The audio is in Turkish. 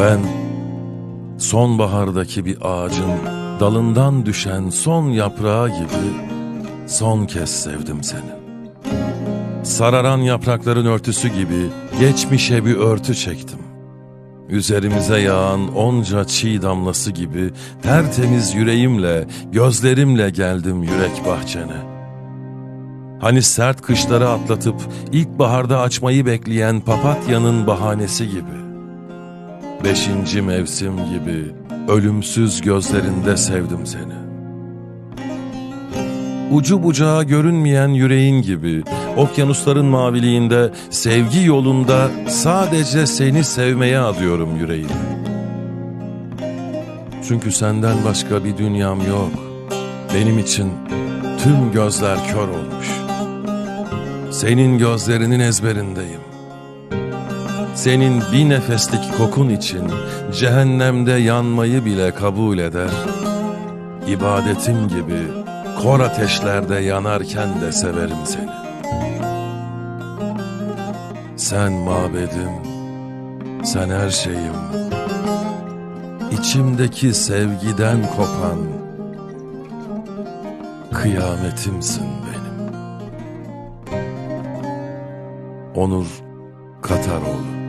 Ben sonbahardaki bir ağacın dalından düşen son yaprağı gibi son kez sevdim seni. Sararan yaprakların örtüsü gibi geçmişe bir örtü çektim. Üzerimize yağan onca çiğ damlası gibi tertemiz yüreğimle, gözlerimle geldim yürek bahçene. Hani sert kışları atlatıp ilkbaharda açmayı bekleyen papatyanın bahanesi gibi. Beşinci mevsim gibi ölümsüz gözlerinde sevdim seni. Ucu bucağı görünmeyen yüreğin gibi okyanusların maviliğinde sevgi yolunda sadece seni sevmeye adıyorum yüreğimi. Çünkü senden başka bir dünyam yok. Benim için tüm gözler kör olmuş. Senin gözlerinin ezberindeyim. Senin bir nefeslik kokun için cehennemde yanmayı bile kabul eder. İbadetim gibi kor ateşlerde yanarken de severim seni. Sen mabedim, sen her şeyim. İçimdeki sevgiden kopan kıyametimsin benim. Onur Kataroğlu